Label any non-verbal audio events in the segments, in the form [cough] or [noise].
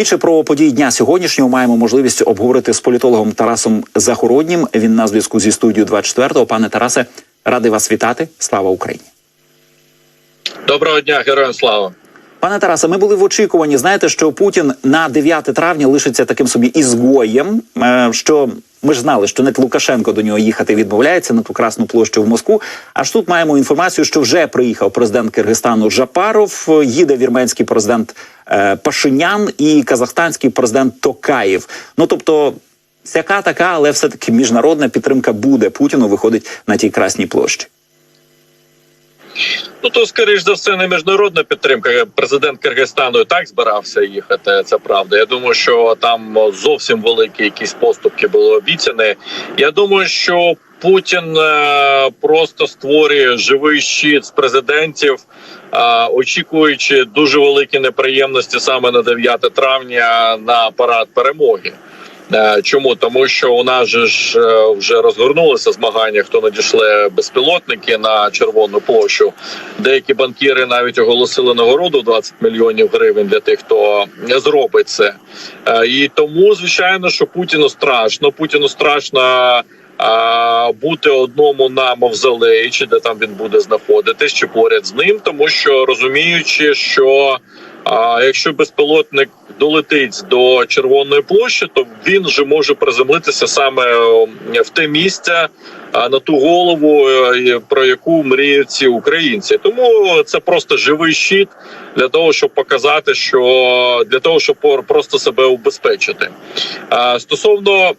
Більше про події дня сьогоднішнього маємо можливість обговорити з політологом Тарасом Захороднім. Він на зв'язку зі студією 24-го. Пане Тарасе, радий вас вітати. Слава Україні. Доброго дня, героям слава. Пане Тарасе, ми були в очікуванні. Знаєте, що Путін на 9 травня лишиться таким собі ізгоєм. е, Що ми ж знали, що не Лукашенко до нього їхати відмовляється на ту красну площу в Москву. Аж тут маємо інформацію, що вже приїхав президент Киргизстану Жапаров, їде вірменський президент е, Пашинян і казахстанський президент Токаєв. Ну тобто. Сяка така, але все таки міжнародна підтримка буде Путіну виходить на тій красній площі. Ну то скоріш за все не міжнародна підтримка. Президент Киргизстану і так збирався їхати. Це правда. Я думаю, що там зовсім великі якісь поступки були обіцяні. Я думаю, що Путін е, просто створює живий щит з президентів, е, очікуючи дуже великі неприємності саме на 9 травня на парад перемоги. Е, Чому тому, що у нас же ж е, вже розгорнулися змагання, хто надійшли безпілотники на червону площу. Деякі банкіри навіть оголосили нагороду 20 мільйонів гривень для тих, хто зробить це. Е, І тому, звичайно, що Путіну страшно. Путіну страшно бути одному на мавзолеї, чи де там він буде знаходитись, чи поряд з ним, тому що розуміючи, що а, якщо безпілотник долетить до червоної площі, то він же може приземлитися саме е, в те місце. На ту голову, е, про яку мріють ці українці, тому це просто живий щит для того, щоб показати, що для того, щоб просто себе убезпечити. Стосовно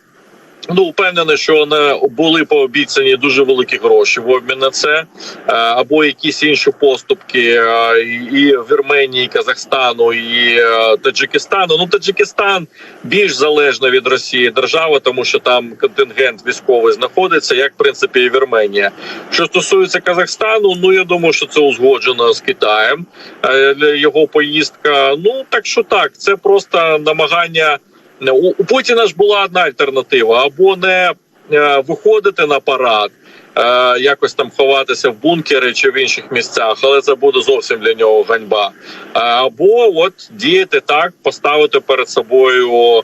Ну, впевнений, що не були пообіцяні дуже великі гроші в обмін на це, е, або якісь інші поступки е, і Вірменії, і Казахстану, і е, Таджикистану. Ну, Таджикистан більш залежна від Росії держава, тому що там контингент військовий знаходиться, як в принципі і Вірменія. Що стосується Казахстану, ну я думаю, що це узгоджено з Китаєм. Його поїздка. Ну так що так, це просто намагання. У, у Путіна ж була одна альтернатива: або не е, виходити на парад, е, якось там ховатися в бункери чи в інших місцях, але це буде зовсім для нього ганьба. Е, або от діяти так, поставити перед собою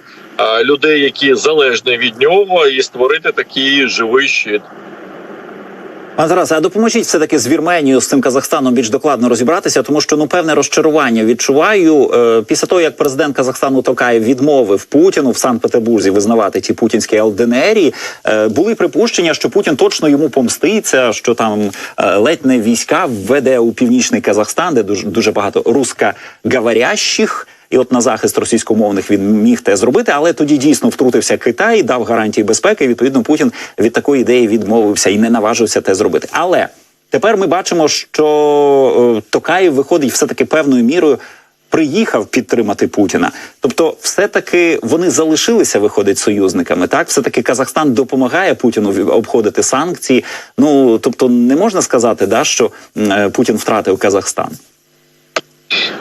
людей, які залежні від нього, і створити такий живий щит. Пане Тарасе, а допоможіть все таки з Вірменією, з цим Казахстаном більш докладно розібратися, тому що ну певне розчарування відчуваю е, після того, як президент Казахстану Токаєв відмовив Путіну в Санкт-Петербурзі визнавати ті путінські ЛДНРі, е, були припущення, що Путін точно йому помститься, що там е, ледь не війська введе у північний Казахстан, де дуже дуже багато русскоговорящих. І от на захист російськомовних він міг те зробити, але тоді дійсно втрутився Китай, дав гарантії безпеки. і, Відповідно, Путін від такої ідеї відмовився і не наважився те зробити. Але тепер ми бачимо, що е, Токаєв виходить все таки певною мірою. Приїхав підтримати Путіна, тобто, все таки вони залишилися, виходить союзниками. Так, все таки Казахстан допомагає Путіну обходити санкції. Ну тобто, не можна сказати, да, що е, Путін втратив Казахстан.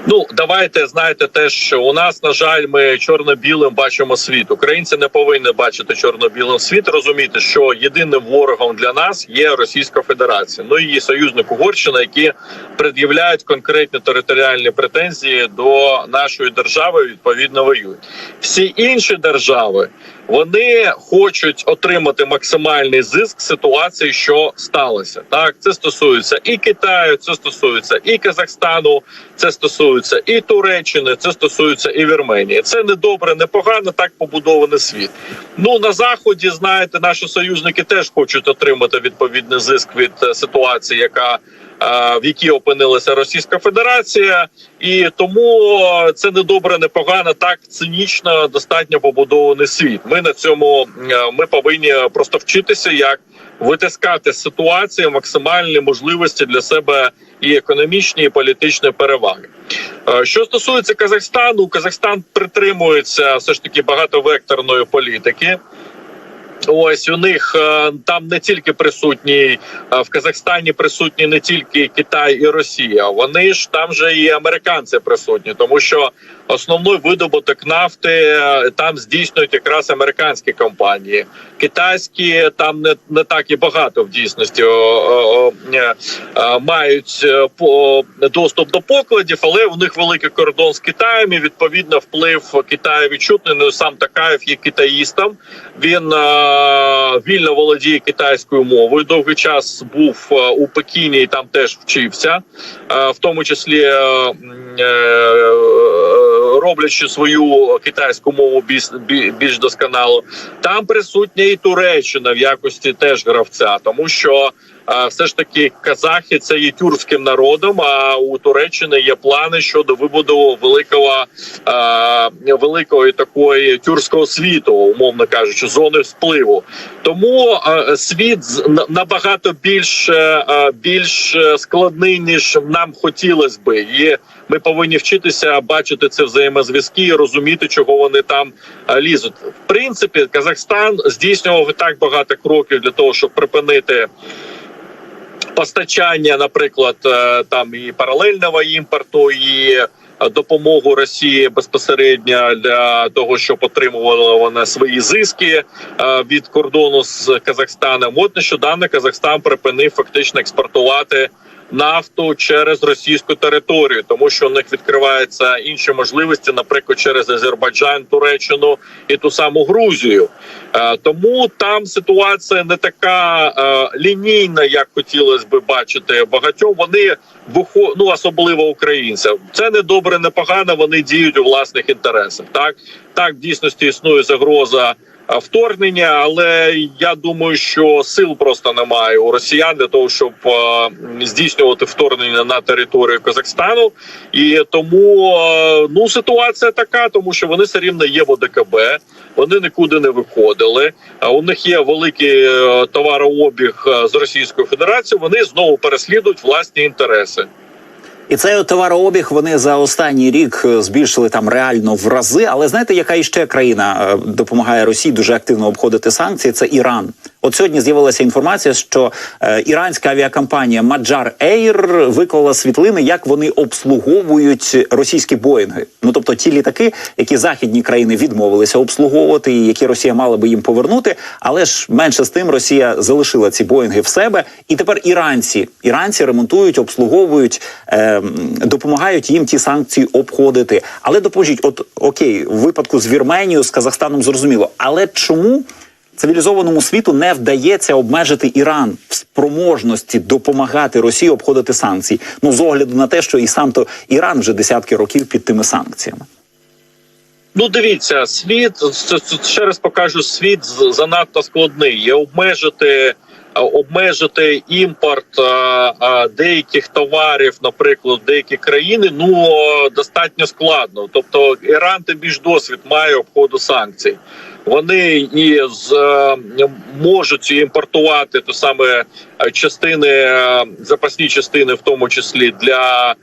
Ну давайте знаєте, те, що у нас на жаль, ми чорно-білим бачимо світ. Українці не повинні бачити чорно-білим світ. Розуміти, що єдиним ворогом для нас є Російська Федерація. Ну її союзник Угорщина, які пред'являють конкретні територіальні претензії до нашої держави. Відповідно, воюють всі інші держави. Вони хочуть отримати максимальний зиск ситуації, що сталося. Так, це стосується і Китаю, це стосується і Казахстану, це стосується і Туреччини, це стосується і Вірменії. Це не добре, не погано. Так побудований світ. Ну на заході, знаєте, наші союзники теж хочуть отримати відповідний зиск від е, ситуації, яка в якій опинилася Російська Федерація, і тому е, це не добре, не погано. Так цинічно достатньо побудований світ. Ми на цьому е, ми повинні просто вчитися, як витискати з ситуації максимальні можливості для себе і економічні, і політичні переваги. Е, Що стосується Казахстану, Казахстан притримується все ж таки багатовекторної політики. Ось у них е, там не тільки присутні е, в Казахстані, присутні не тільки Китай і Росія. Вони ж там же і американці присутні, тому що основний видобуток нафти е, там здійснюють якраз американські компанії. Китайські там не, не так і багато в дійсності о, о, о, мають по доступ до покладів, але у них великий кордон з Китаєм. і Відповідно, вплив Китаю відчутний. Ну сам Такаєв є китаїстом. Він е, вільно володіє китайською мовою. Довгий час був е, у Пекіні і там теж вчився, е, в тому числі. е, е, Роблячи свою китайську мову більш, бі- більш досконало, там присутня і Туреччина в якості теж гравця, тому що все ж таки казахи це є тюркським народом. А у Туреччини є плани щодо вибудову великого великої такої тюркського світу, умовно кажучи, зони впливу. Тому е, світ набагато більш, більш е, складний ніж нам хотілося би. І ми повинні вчитися бачити це взаємозв'язки і розуміти, чого вони там е, лізуть. В принципі, Казахстан здійснював і так багато кроків для того, щоб припинити. Постачання, наприклад, е, там і паралельного імпорту, і е, допомогу Росії безпосередньо для того, щоб отримувала вона свої зиски від кордону з Казахстаном. От нещодавно Казахстан припинив фактично експортувати нафту через російську територію, тому що у них відкриваються інші можливості, наприклад, через Азербайджан, Туреччину і ту саму Грузію. Е, Тому там ситуація не така е, лінійна, як хотілося би бачити багатьом. Вони ну, особливо українцям. Це не добре, не погано. Вони діють у власних інтересах. Так так в дійсності існує загроза. Вторгнення, але я думаю, що сил просто немає у росіян для того, щоб е, здійснювати вторгнення на територію Казахстану, і тому е, ну ситуація така, тому що вони все рівно є в ОДКБ, вони нікуди не виходили. А у них є великий е, товарообіг з Російською Федерацією. Вони знову переслідують власні інтереси. І цей товарообіг вони за останній рік е, збільшили там реально в рази. Але знаєте, яка іще країна е, допомагає Росії дуже активно обходити санкції? Це Іран. От сьогодні з'явилася інформація, що е, іранська авіакомпанія Маджар Ейр виклала світлини, як вони обслуговують російські боїнги. Ну тобто ті літаки, які західні країни відмовилися обслуговувати, і які Росія мала би їм повернути. Але ж менше з тим Росія залишила ці боїнги в себе, і тепер іранці іранці ремонтують, обслуговують, е, допомагають їм ті санкції обходити. Але допоможіть, от окей, в випадку з Вірменією, з Казахстаном зрозуміло, але чому? Цивілізованому світу не вдається обмежити Іран в спроможності допомагати Росії обходити санкції. Ну з огляду на те, що і сам то Іран вже десятки років під тими санкціями. Ну, дивіться, світ ще раз покажу, світ занадто складний. Є обмежити. Обмежити імпорт е, е, деяких товарів, наприклад, деякі країни, ну достатньо складно. Тобто Іран тим більш досвід має обходу санкцій. Вони і з е, можуть імпортувати то саме частини, запасні частини, в тому числі для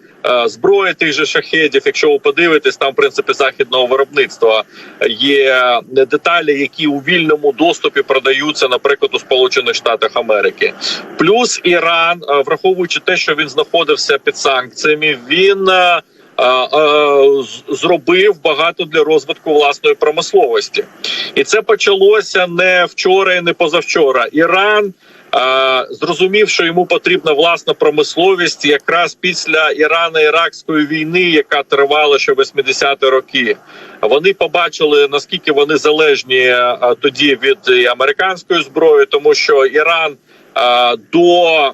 зброї тих же шахедів. Якщо ви подивитесь, там в принципі західного виробництва є деталі, які у вільному доступі продаються, наприклад, у Сполучених Штатах Америки. Плюс Іран, е, враховуючи те, що він знаходився під санкціями, він е, е, е, зробив багато для розвитку власної промисловості, і це почалося не вчора і не позавчора. Іран. Зрозумів, що йому потрібна власна промисловість, якраз після Ірано-Іракської війни, яка тривала ще 80-ті роки. Вони побачили наскільки вони залежні е, тоді від американської зброї, тому що Іран е, до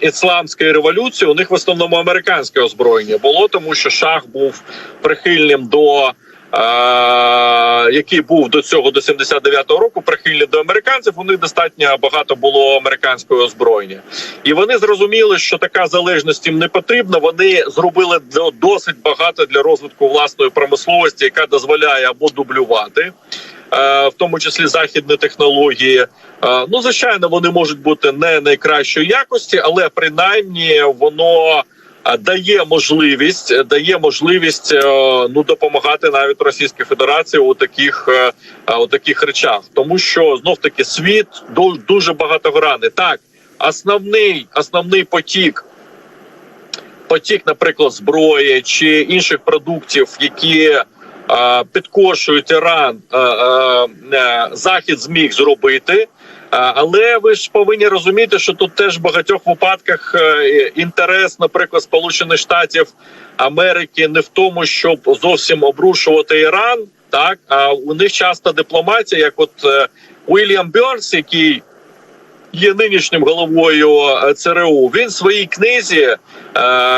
ісламської революції у них в основному американське озброєння було, тому що шах був прихильним до. Який був до цього до 79-го року прихильний до американців, у них достатньо багато було американського озброєння, і вони зрозуміли, що така залежність їм не потрібна. Вони зробили досить багато для розвитку власної промисловості, яка дозволяє або дублювати, е, в тому числі західні технології. Е, Ну, звичайно, вони можуть бути не найкращої якості, але принаймні воно дає можливість е, дає можливість е, ну допомагати навіть Російській Федерації у таких е, у таких речах, тому що знов таки світ ду- дуже багатогранний. Так, основний основний потік. Потік, наприклад, зброї чи інших продуктів, які е, підкошують Іран, е, е, захід зміг зробити. Але ви ж повинні розуміти, що тут теж в багатьох випадках е, інтерес, наприклад, Сполучених Штатів Америки не в тому, щоб зовсім обрушувати Іран, так а у них часто дипломатія, як от е, Уільям Бьорнс, який є нинішнім головою е, ЦРУ. Він в своїй книзі е,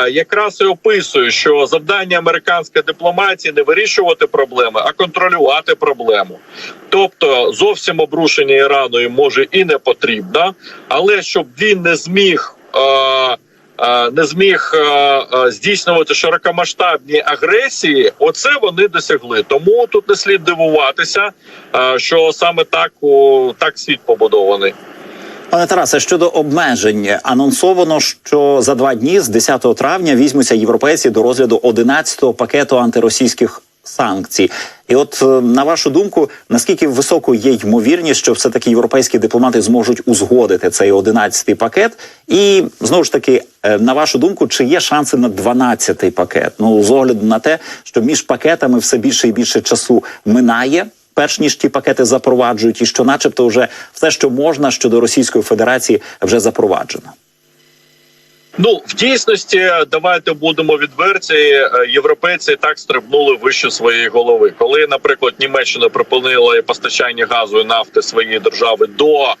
якраз і описує, що завдання американської дипломатії не вирішувати проблеми, а контролювати проблему. Тобто зовсім обрушення Ірану може і не потрібно, але щоб він не зміг. Е, не зміг здійснювати широкомасштабні агресії, оце вони досягли. Тому тут не слід дивуватися, що саме так о, так світ побудований. Пане Тарасе, щодо обмежень, анонсовано, що за два дні з 10 травня візьмуться європейці до розгляду 11-го пакету антиросійських санкцій. І от е, на вашу думку, наскільки високою є ймовірність, що все таки європейські дипломати зможуть узгодити цей 11-й пакет? І знову ж таки, е, на вашу думку, чи є шанси на 12-й пакет? Ну з огляду на те, що між пакетами все більше і більше часу минає. Перш ніж ті пакети запроваджують, і що, начебто, вже все, що можна щодо Російської Федерації, вже запроваджено. Ну в дійсності давайте будемо відверті. е, Європейці так стрибнули вище своєї голови. Коли, наприклад, Німеччина припинила постачання газу і нафти своєї держави до,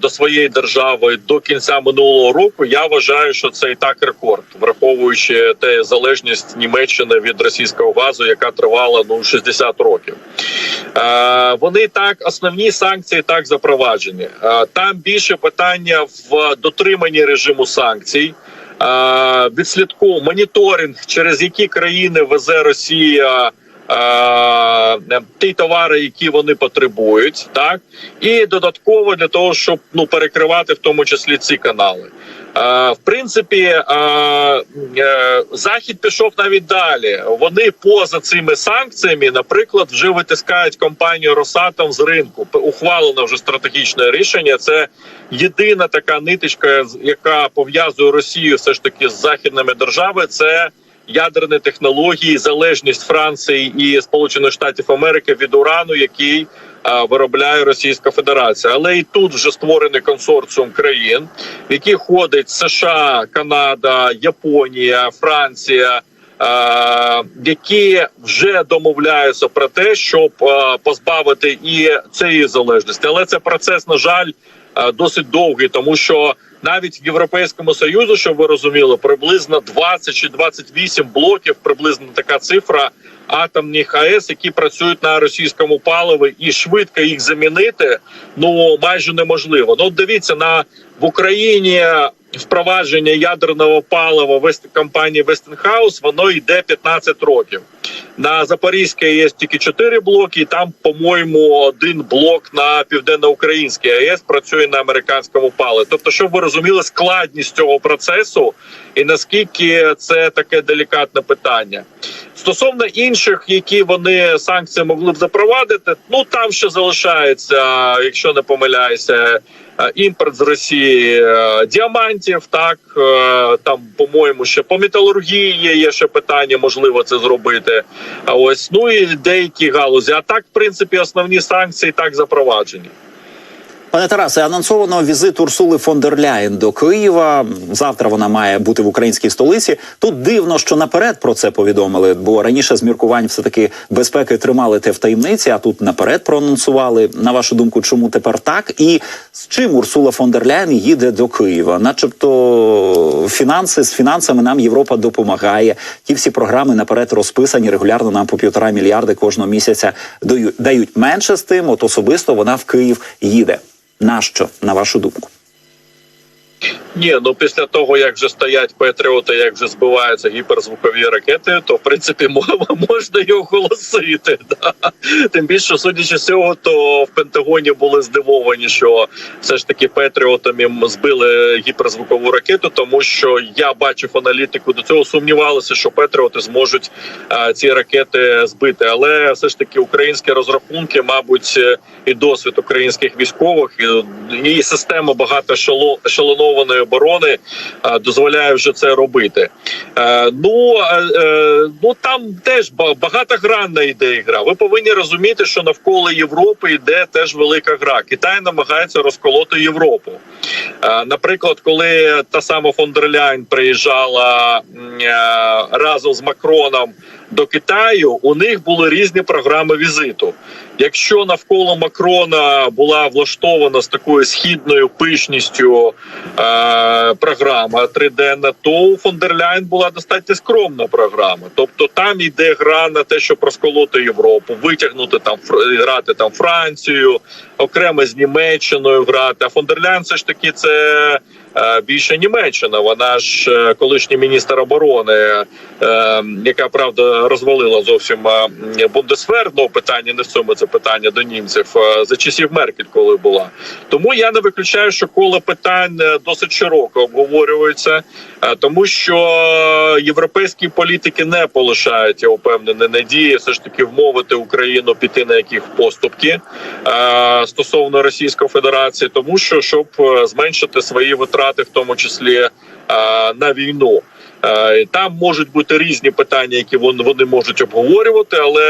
до своєї держави до кінця минулого року, я вважаю, що це і так рекорд, враховуючи те залежність Німеччини від російського газу, яка тривала ну 60 років. Е, Вони так основні санкції так запроваджені. Е, Там більше питання в дотриманні режиму санкцій. е, Відслідку моніторинг, через які країни везе Росія е, ті товари, які вони потребують, так і додатково для того, щоб ну перекривати в тому числі ці канали. Е, В принципі, е, е, захід пішов навіть далі. Вони поза цими санкціями, наприклад, вже витискають компанію Росатом з ринку. Ухвалено вже стратегічне рішення. Це єдина така ниточка, яка пов'язує Росію все ж таки з західними державами. Це ядерні технології, залежність Франції і Сполучених Штатів Америки від урану, який виробляє Російська Федерація. Але і тут вже створений консорціум країн, в які ходить США, Канада, Японія, Франція. е, Які вже домовляються про те, щоб е, позбавити і цієї залежності, але це процес, на жаль, е, досить довгий, тому що навіть в Європейському Союзу, щоб ви розуміли, приблизно 20 чи 28 блоків, приблизно така цифра атомних АЕС, які працюють на російському паливі, і швидко їх замінити ну майже неможливо. Ну дивіться на в Україні. Впровадження ядерного палива Вест компанії Westinghouse, воно йде 15 років. На Запорізькій є тільки 4 блоки, і там, по-моєму, один блок на південноукраїнській АЕС працює на американському паливі. Тобто, щоб ви розуміли складність цього процесу і наскільки це таке делікатне питання. Стосовно інших, які вони санкції могли б запровадити, ну там ще залишається, якщо не помиляюся, е, імпорт з Росії е, діамантів. Так е, там, по-моєму, ще по металургії є, є ще питання, можливо це зробити. А ось ну і деякі галузі. А так, в принципі, основні санкції так запроваджені. Пане Тарасе, анонсовано візит Урсули фон дер Ляєн до Києва. Завтра вона має бути в українській столиці. Тут дивно, що наперед про це повідомили, бо раніше з міркувань все таки безпеки тримали те в таємниці, а тут наперед проанонсували. На вашу думку, чому тепер так? І з чим Урсула фон дер Ляєн їде до Києва? Начебто фінанси з фінансами нам Європа допомагає. Ті всі програми наперед розписані регулярно нам по півтора мільярди кожного місяця дають. менше з тим. От особисто вона в Київ їде. Нащо, на вашу думку? Ні, ну після того як вже стоять патріоти, як вже збиваються гіперзвукові ракети, то в принципі [laughs] мо- можна і оголосити. [laughs] Да? Тим більше, судячи з цього, то в Пентагоні були здивовані, що все ж таки патріотами збили гіперзвукову ракету, тому що я бачив аналітику до цього, сумнівалися, що патріоти зможуть а, ці ракети збити. Але все ж таки українські розрахунки, мабуть, е, і досвід українських військових і, і система багатошалонованої оборони е, дозволяє вже це робити. Е, Ну е, ну там теж ба- багатогранна йде гра. Ви повинні розуміти, що навколо Європи йде теж велика гра. Китай намагається розколоти Європу. Наприклад, коли та сама фон дер Ляйн приїжджала разом з Макроном до Китаю, у них були різні програми візиту. Якщо навколо Макрона була влаштована з такою східною пишністю е, програма триденна, то у фон дер Ляйн була достатньо скромна програма. Тобто там йде гра на те, щоб розколоти Європу, витягнути там грати там Францію, окремо з Німеччиною грати. А фон дер Ляйн все ж таки це. Е, Більше Німеччина, вона ж е, колишній міністр оборони, е, яка правда розвалила зовсім Бундесвер, ну питання не в цьому це питання до німців за часів Меркель, коли була. Тому я не виключаю, що коло питань досить широко обговорюється, тому що європейські політики не полишають, я впевнений, надії все ж таки вмовити Україну піти на яких поступки стосовно Російської Федерації, тому що щоб зменшити свої витрати, в тому числі е, на війну. Е, Там можуть бути різні питання, які вони, можуть обговорювати, але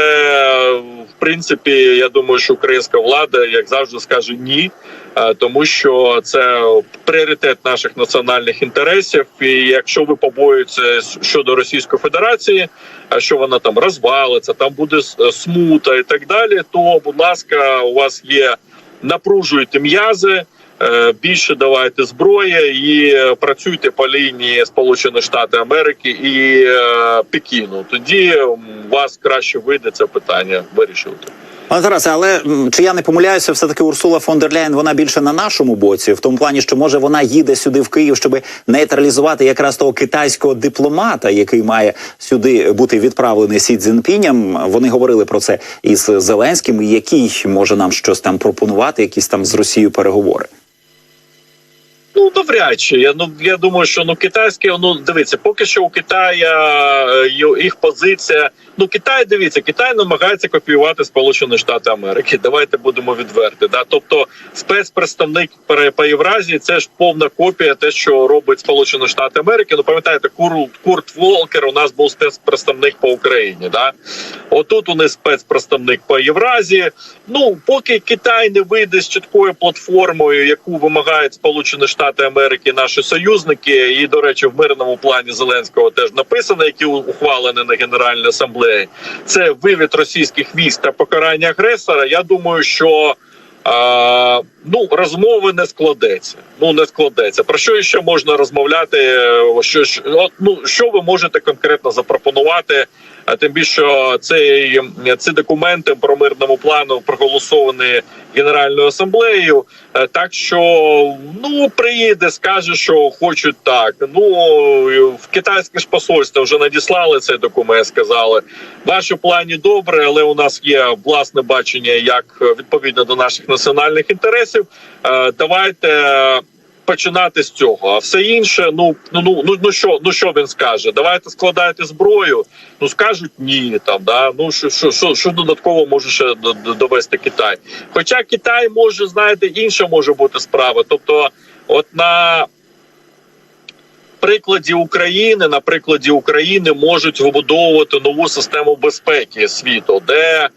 в принципі я думаю, що українська влада, як завжди, скаже ні, е, тому що це пріоритет наших національних інтересів. І якщо ви побоюєтеся щодо Російської Федерації, а що вона там розвалиться, там буде смута і так далі, то будь ласка, у вас є напружуйте м'язи. Е, Більше давайте зброї і працюйте по лінії Сполучених Штатів Америки і е, Пекіну. Тоді вас краще вийде це питання вирішувати. Пане Тарасе, але чи я не помиляюся, все таки Урсула фон дер Ляєн, вона більше на нашому боці, в тому плані, що може вона їде сюди в Київ, щоб нейтралізувати якраз того китайського дипломата, який має сюди бути відправлений Сі Цзінпіням. Вони говорили про це із Зеленським, який може нам щось там пропонувати, якісь там з Росією переговори. Ну навряд чи я ну я думаю, що ну китайське ну дивіться, поки що у Китая е, їх позиція. Ну Китай дивіться, Китай намагається копіювати Сполучені Штати Америки. Давайте будемо відверти. Да, тобто спецпредставник по Євразії це ж повна копія, те, що робить Сполучені Штати Америки. Ну пам'ятаєте, Курт Курт Волкер у нас був спецпредставник по Україні. Да, отут у них спецпредставник по Євразії. Ну поки Китай не вийде з чіткою платформою, яку вимагають Сполучені Штати Америки, наші союзники, і до речі, в мирному плані Зеленського теж написано, які ухвалені на Генеральній асамблеї. Це вивід російських військ та покарання агресора. Я думаю, що. А, ну розмови не складеться. Ну не складеться. Про що ще можна розмовляти? Що що- ну що ви можете конкретно запропонувати? А тим більше цей ці документи про мирному плану проголосовані Генеральною асамблеєю. Е, Так що ну приїде, скаже, що хочуть так. Ну в китайське ж посольство вже надіслали цей документ. Сказали, ваші плані добре, але у нас є власне бачення, як е, відповідно до наших національних інтересів. Е, Давайте. Починати з цього, а все інше, ну ну ну ну ну що, ну що він скаже? Давайте складайте зброю. Ну скажуть ні, там да ну що що, що, що додатково може ще довести Китай. Хоча Китай може, знаєте, інша може бути справа. Тобто, от на прикладі України, на прикладі України можуть вибудовувати нову систему безпеки світу, де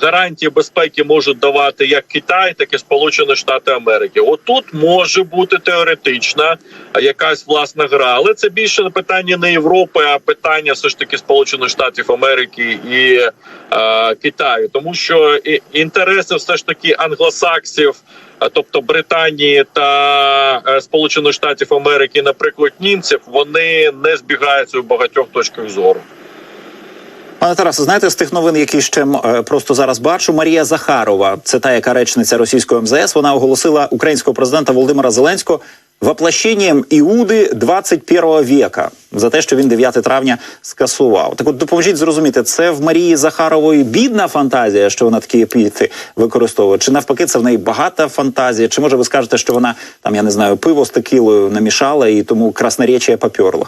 гарантії безпеки можуть давати як Китай, так і Сполучені Штати Америки. Отут може бути теоретична якась власна гра, але це більше питання не Європи, а питання все ж таки Сполучених Штатів Америки і е, Китаю, тому що інтереси все ж таки англосаксів. Тобто Британії та е, Сполучених Штатів Америки, наприклад, німців, вони не збігаються у багатьох точках зору. Пане Тарасе, знаєте, з тих новин, які ще е, просто зараз бачу, Марія Захарова, це та яка речниця російського МЗС. Вона оголосила українського президента Володимира Зеленського воплощенням Іуди 21 века за те, що він 9 травня скасував. Так от допоможіть зрозуміти, це в Марії Захарової бідна фантазія, що вона такі епіти використовує, чи навпаки, це в неї багата фантазія? Чи може ви скажете, що вона там, я не знаю, пиво з текілою намішала і тому красноречія попьорла?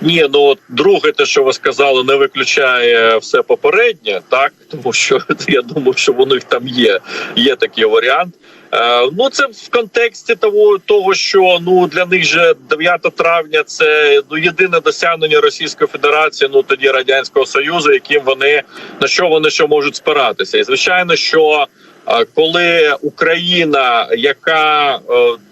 Ні, ну от друге, те, що ви сказали, не виключає все попереднє, так тому що [laughs] я думаю, що у них там є, є такий варіант. Е, ну це в контексті того, того, що ну для них же 9 травня це ну єдине досягнення Російської Федерації, ну тоді радянського союзу, яким вони на що вони ще можуть спиратися, і звичайно, що коли Україна, яка е,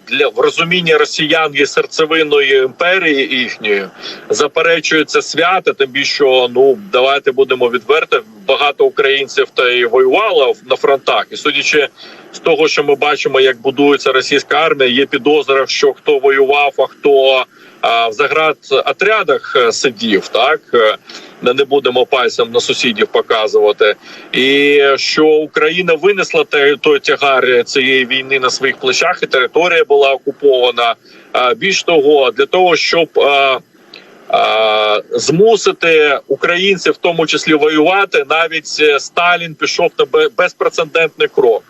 для в розумінні росіян є серцевиною імперії їхньої, заперечується свято, тим більше ну давайте будемо відверти. Багато українців та й воювало на фронтах, і судячи з того, що ми бачимо, як будується російська армія, є підозра, що хто воював, а хто а, в заградотрядах е, сидів, так не будемо пальцем на сусідів показувати, і що Україна винесла той тягар цієї війни на своїх плечах, і територія була окупована. Більш того, для того, щоб змусити українців, в тому числі воювати, навіть е, Сталін пішов на безпрецедентний крок.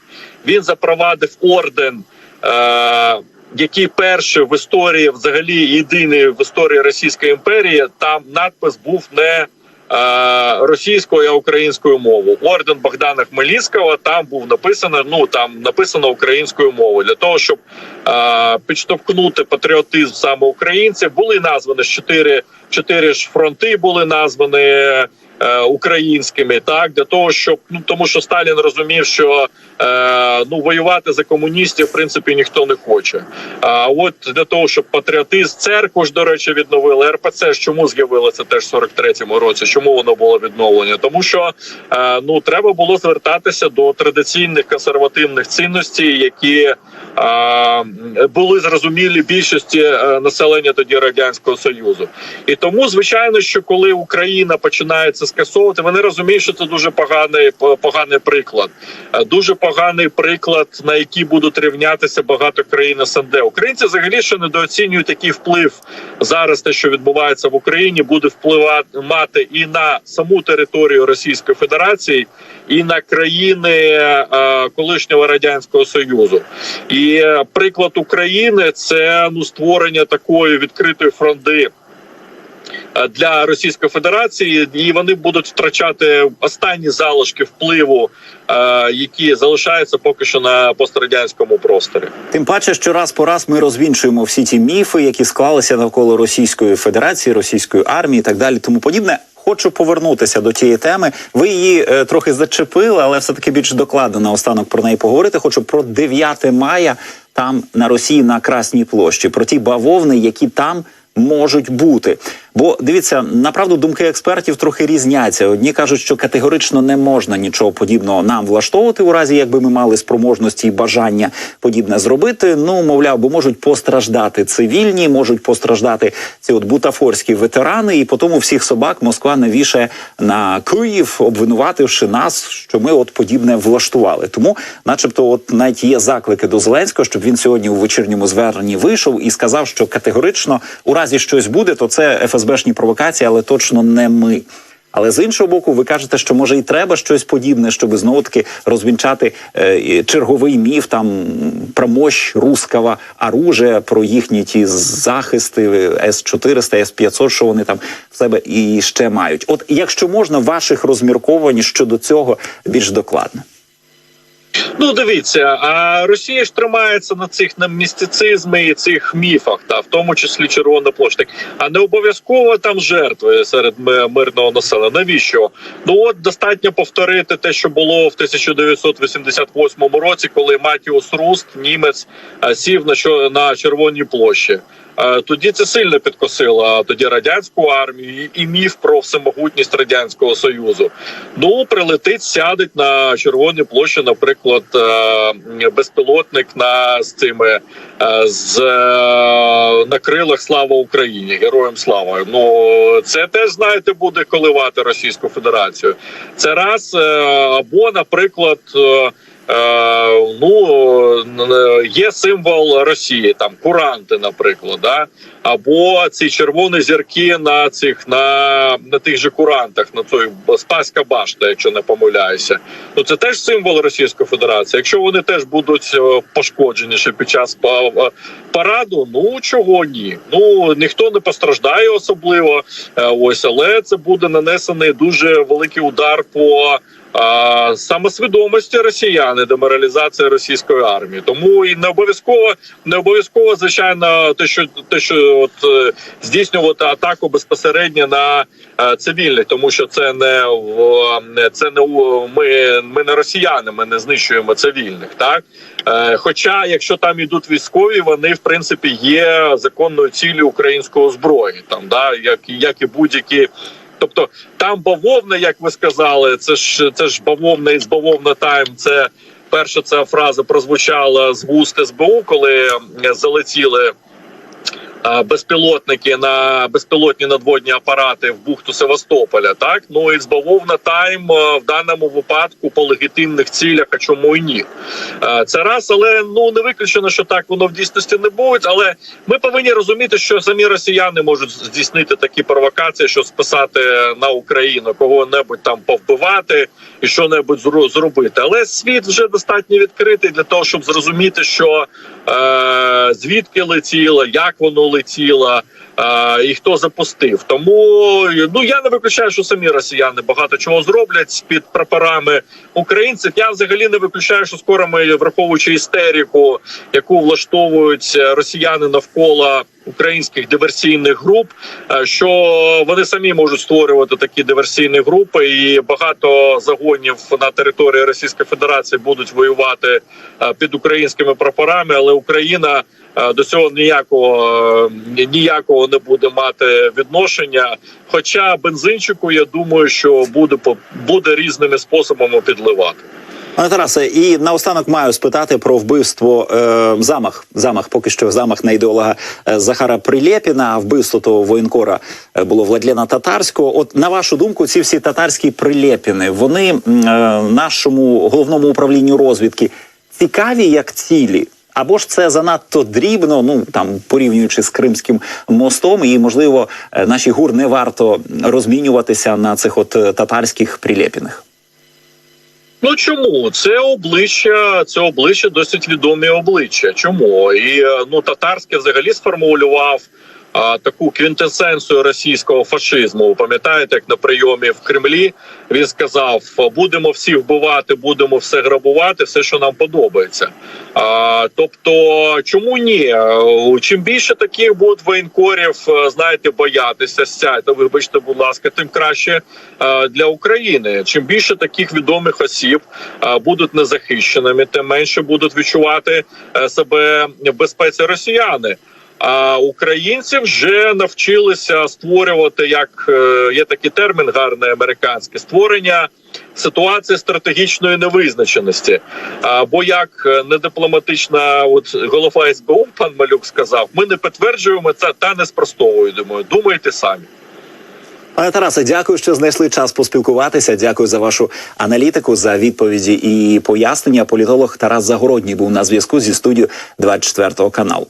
Він запровадив орден. Е, який перший в історії, взагалі єдиний в історії Російської імперії, там надпис був не російською, та українською мовою. Орден Богдана Хмельницького там був написано. Ну там написано українською мовою для того, щоб е, підштовхнути патріотизм саме українців. Були названі чотири чотири ж фронти. Були названі. е, Українськими так для того, щоб ну тому, що Сталін розумів, що е, ну воювати за комуністів в принципі ніхто не хоче. А от для того, щоб патріотизм церкву ж до речі відновили РПЦ. ж Чому з'явилося теж в 43-му році? Чому воно було відновлення? Тому що е, ну треба було звертатися до традиційних консервативних цінностей, які е, були зрозумілі більшості е, населення тоді радянського союзу. І тому, звичайно, що коли Україна починає це скасовувати, вони розуміють, що це дуже поганий поганий приклад. Е, Дуже поганий приклад, на який будуть рівнятися багато країн СНД. Українці взагалі ще недооцінюють такий вплив зараз. Те, що відбувається в Україні, буде впливати мати і на саму територію Російської Федерації, і на країни е, колишнього радянського союзу. І приклад України це ну створення такої відкритої фронти е, для Російської Федерації, і вони будуть втрачати останні залишки впливу, е, які залишаються поки що на пострадянському просторі. Тим паче, що раз по раз ми розвінчуємо всі ті міфи, які склалися навколо Російської Федерації, російської армії і так далі, тому подібне. Хочу повернутися до тієї теми. Ви її е, трохи зачепили, але все таки більш докладно наостанок про неї поговорити. Хочу про 9 мая там на Росії на Красній площі, про ті бавовни, які там можуть бути. Бо дивіться, направду думки експертів трохи різняться. Одні кажуть, що категорично не можна нічого подібного нам влаштовувати, у разі якби ми мали спроможності і бажання подібне зробити. Ну мовляв, бо можуть постраждати цивільні, можуть постраждати ці от бутафорські ветерани, і потім всіх собак Москва навішає на Київ, обвинувативши нас, що ми от подібне влаштували. Тому, начебто, от навіть є заклики до Зеленського, щоб він сьогодні у вечірньому зверненні вийшов і сказав, що категорично у разі щось буде, то це ФСБшні провокації, але точно не ми. Але з іншого боку, ви кажете, що може і треба щось подібне, щоб знову таки розвінчати е, черговий міф там про мощь руского оружия, про їхні ті захисти С 400 С 500 що вони там в себе і ще мають. От якщо можна, ваших розмірковань щодо цього більш докладно. Ну, дивіться, а Росія ж тримається на цих на містицизмі і цих міфах, та в тому числі Червона площа. А не обов'язково там жертви серед мирного населення. Навіщо? Ну от достатньо повторити те, що було в 1988 році, коли Матіус Руст, німець, сів на що на Червоній площі. Е, Тоді це сильно підкосило тоді радянську армію і- міф про всемогутність радянського союзу. Ну прилетить, сядуть на червоній площі, наприклад, е, безпілотник на з цими е, з на крилах Слава Україні, героям слава. Ну це теж знаєте буде коливати Російську Федерацію. Це раз або, наприклад. Е, ну е, є символ Росії, там куранти, наприклад, да? або ці червоні зірки на цих на, на тих же курантах, на той Спаська башта, якщо не помиляюся. Ну це теж символ Російської Федерації. Якщо вони теж будуть е, пошкоджені під час параду, ну чого ні? Ну ніхто не постраждає особливо. Ось, але це буде нанесений дуже великий удар по. Самосвідомості росіян і деморалізація російської армії, тому і не обов'язково не обов'язково, звичайно, те, що те, що от е, здійснювати атаку безпосередньо на е, цивільних, тому що це не в це не ми, ми не росіяни, ми не знищуємо цивільних, так Е, Хоча, якщо там ідуть військові, вони в принципі є законною цілі української зброї, там да як як і будь-які. Тобто там бавовна, як ви сказали, це ж це ж бавовна із бавовна тайм. Це перша ця фраза прозвучала з вуст СБУ, коли залетіли безпілотники на безпілотні надводні апарати в бухту Севастополя. Так ну і з бавовна тайм в даному випадку по легітимних цілях, а чому і ні. Це раз, але ну не виключено, що так воно в дійсності не буде. Але ми повинні розуміти, що самі росіяни можуть здійснити такі провокації, що списати на Україну кого-небудь там повбивати і що-небудь зру- зробити. Але світ вже достатньо відкритий для того, щоб зрозуміти, що е, звідки летіло, як воно летіло. Е, І хто запустив, тому ну я не виключаю, що самі росіяни багато чого зроблять під прапорами українців. Я взагалі не виключаю, що скоро ми, враховуючи істерику, яку влаштовують росіяни навколо українських диверсійних груп, е, що вони самі можуть створювати такі диверсійні групи, і багато загонів на території Російської Федерації будуть воювати е, під українськими прапорами, але Україна е, до цього ніякого ніякого не буде мати відношення. Хоча бензинчику, я думаю, що буде буде різними способами підливати. Пане Тарасе, і наостанок маю спитати про вбивство е, замах. Замах, поки що замах на ідеолога е, Захара Прилєпіна. Вбивство того воєнкора е, було Владлена Татарського. От на вашу думку, ці всі татарські прилєпіни, вони е, нашому головному управлінню розвідки цікаві як цілі. Або ж це занадто дрібно, ну там порівнюючи з Кримським мостом, і можливо е, наші гур не варто розмінюватися на цих от е, татарських прилєпіних. Ну чому це обличчя? Це обличчя досить відомі обличчя. Чому і е, ну татарське взагалі сформулював а, таку квінтесенцію російського фашизму. Пам'ятаєте, як на прийомі в Кремлі він сказав: будемо всі вбивати, будемо все грабувати, все, що нам подобається. А, тобто, чому ні? Чим більше таких буде воєнкорів, е, знаєте, боятися сяйте, вибачте, будь ласка, тим краще е, для України. Чим більше таких відомих осіб е, будуть незахищеними, тим менше будуть відчувати себе безпеці росіяни. А українці вже навчилися створювати як е, є такий термін гарний американський створення ситуації стратегічної невизначеності. А, бо як е, недипломатична, от голова СБУ, пан Малюк сказав, ми не підтверджуємо це та не спростовуємо. Думайте самі. Пане Тарасе, дякую, що знайшли час поспілкуватися. Дякую за вашу аналітику, за відповіді і пояснення. Політолог Тарас Загородній був на зв'язку зі студією 24 каналу.